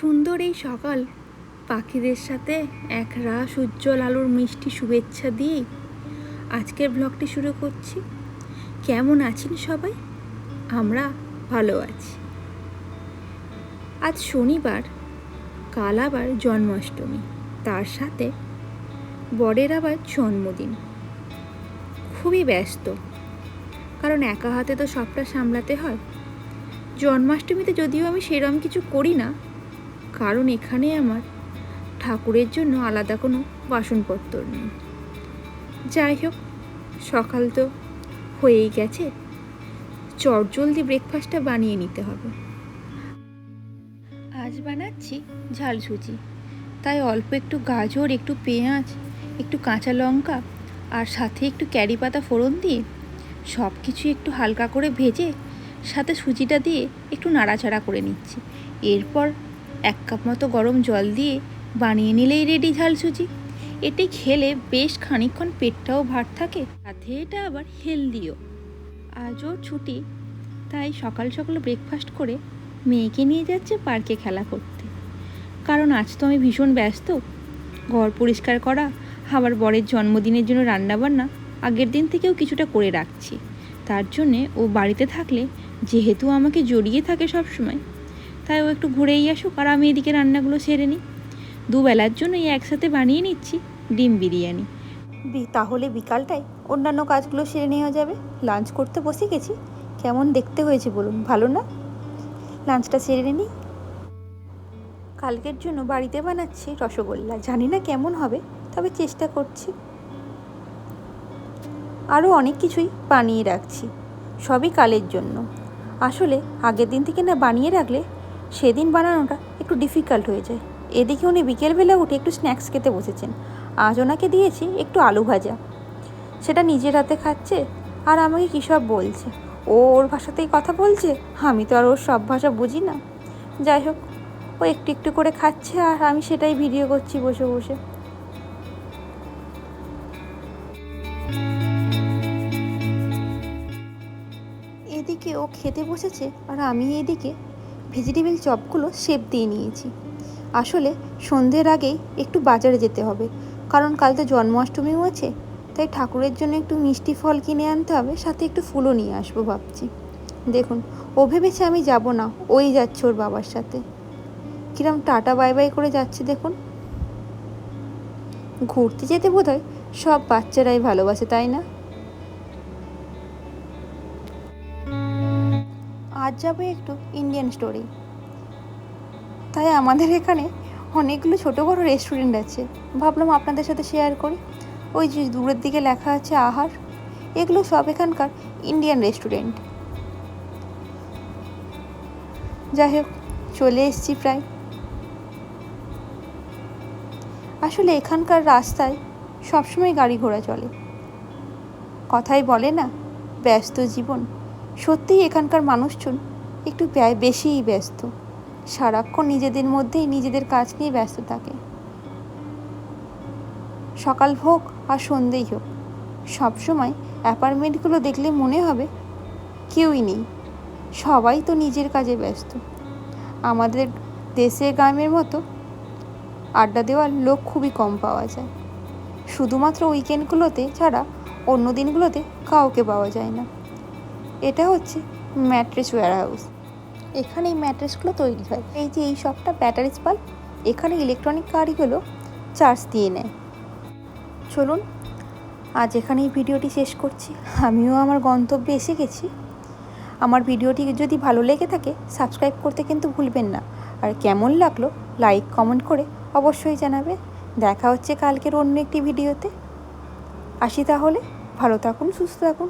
সুন্দর এই সকাল। পাখিদের সাথে এক রাস উজ্জ্বল আলোর মিষ্টি শুভেচ্ছা দিয়েই আজকের ব্লগটি শুরু করছি। কেমন আছেন সবাই? আমরা ভালো আছি। আজ শনিবার, কাল আবার জন্মাষ্টমী। তার সাথে বরের আবার জন্মদিন। খুবই ব্যস্ত। কারণ একা হাতে তো সবটা সামলাতে হয়। জন্মাষ্টমীতে যদিও আমি সেরম কিছু করি না কারণ এখানে আমার ঠাকুরের জন্য আলাদা কোনো বাসনপত্র নেই। যাই হোক, সকাল তো হয়েই গেছে। চটজলদি ব্রেকফাস্টটা বানিয়ে নিতে হবে। আজ বানাচ্ছি ঝাল সুজি। তাই অল্প একটু গাজর, একটু পেঁয়াজ, একটু কাঁচা লঙ্কা আর সাথে একটু ক্যারি পাতা ফোড়ন দিয়ে সব কিছু একটু হালকা করে ভেজে সাথে সুজিটা দিয়ে একটু নাড়াচাড়া করে নিচ্ছি। এরপর এক কাপ মতো গরম জল দিয়ে বানিয়ে নিলেই রেডি ঝাল সুজি এটি খেলে বেশ খানিকক্ষণ পেটটাও ভার থাকে, সাথে এটা আবার হেলদিও। আজও ছুটি, তাই সকাল সকাল ব্রেকফাস্ট করে মেয়েকে নিয়ে যাচ্ছে পার্কে খেলা করতে। কারণ আজ তো আমি ভীষণ ব্যস্ত। ঘর পরিষ্কার করা, আবার বরের জন্মদিনের জন্য রান্নাবান্না, আগের দিন থেকেও কিছুটা করে রাখছি। তার জন্যে ও বাড়িতে থাকলে যেহেতু আমাকে জড়িয়ে থাকে সব সময় তাই ও একটু ঘুরেই আসুক আর আমি এদিকে রান্নাগুলো সেরে নিই। দুবেলার জন্যই একসাথে বানিয়ে নিচ্ছি ডিম বিরিয়ানি। তাহলে বিকালটায় অন্যান্য কাজগুলো সেরে নেওয়া যাবে। লাঞ্চ করতে বসে গেছি। কেমন দেখতে হয়েছে বলুন, ভালো না? লাঞ্চটা সেরে নিই। কালকের জন্য বাড়িতে বানাচ্ছি রসগোল্লা। জানি না কেমন হবে, তবে চেষ্টা করছি। আরও অনেক কিছুই বানিয়ে রাখছি, সবই কালের জন্য। আসলে আগের দিন থেকে না বানিয়ে রাখলে সেদিন বানানোটা একটু ডিফিকাল্ট হয়ে যায়। এদিকে উনি বিকেলবেলা উঠে একটু স্ন্যাক্স খেতে বসেছেন। আজ ওনাকে দিয়েছি একটু আলু ভাজা। সেটা নিজের হাতে খাচ্ছে আর আমাকে কী সব বলছে? ও ওর ভাষাতেই কথা বলছে? আমি তো আর ওর সব ভাষা বুঝি না। যাই হোক, ও একটু একটু করে খাচ্ছে আর আমি সেটাই ভিডিও করছি বসে বসে। এদিকে ও খেতে বসেছে আর আমি এদিকে ভেজিটেবিল চপগুলো শেপ দিয়ে নিয়েছি। আসলে সন্ধ্যের আগেই একটু বাজারে যেতে হবে, কারণ কাল তো জন্মাষ্টমীও আছে, তাই ঠাকুরের জন্য একটু মিষ্টি ফল কিনে আনতে হবে, সাথে একটু ফুলও নিয়ে আসব ভাবছি। দেখুন, ও ভেবেছে আমি যাব না, ওই যাচ্ছে ওর বাবার সাথে। কিরম টাটা বাই বাই করে যাচ্ছে দেখুন। ঘুরতে যেতে বোধ হয় সব বাচ্চারাই ভালোবাসে, তাই না? আজ যাবে একটু ইন্ডিয়ান স্টোরি তাই আমাদের এখানে অনেকগুলো ছোটো বড়ো রেস্টুরেন্ট আছে। ভাবলাম আপনাদের সাথে শেয়ার করি। ওই যে দূরের দিকে লেখা আছে আহার। এগুলো সব এখানকার ইন্ডিয়ান রেস্টুরেন্ট যাই হোক, চলে এসছি প্রায়। আসলে এখানকার রাস্তায় সবসময় গাড়ি ঘোড়া চলে। কথাই বলে না, ব্যস্ত জীবন। সত্যিই এখানকার মানুষজন একটু ব্যয় বেশিই ব্যস্ত। সারাক্ষণ নিজেদের মধ্যেই নিজেদের কাজ নিয়ে ব্যস্ত থাকে। সকাল হোক আর সন্ধেই হোক, সবসময় অ্যাপার্টমেন্টগুলো দেখলে মনে হবে কেউই নেই। সবাই তো নিজের কাজে ব্যস্ত। আমাদের দেশের গ্রামের মতো আড্ডা দেওয়ার লোক খুবই কম পাওয়া যায়। শুধুমাত্র উইকেন্ডগুলোতে ছাড়া অন্য দিনগুলোতে কাউকে পাওয়া যায় না। এটা হচ্ছে ম্যাট্রেস ওয়্যার হাউস এখানে এই ম্যাট্রেসগুলো তৈরি হয়। এই যে এই শপটা ব্যাটারিজ পাল, এখানে ইলেকট্রনিক গাড়িগুলো চার্জ দিয়ে নেয়। চলুন, আজ এখানেই ভিডিওটি শেষ করছি। আমিও আমার গন্তব্যে এসে গেছি। আমার ভিডিওটি যদি ভালো লেগে থাকে, সাবস্ক্রাইব করতে কিন্তু ভুলবেন না। আর কেমন লাগল, লাইক, কমেন্ট করে অবশ্যই জানাবে দেখা হচ্ছে কালকের অন্য একটি ভিডিওতে। আসি তাহলে, ভালো থাকুন, সুস্থ থাকুন।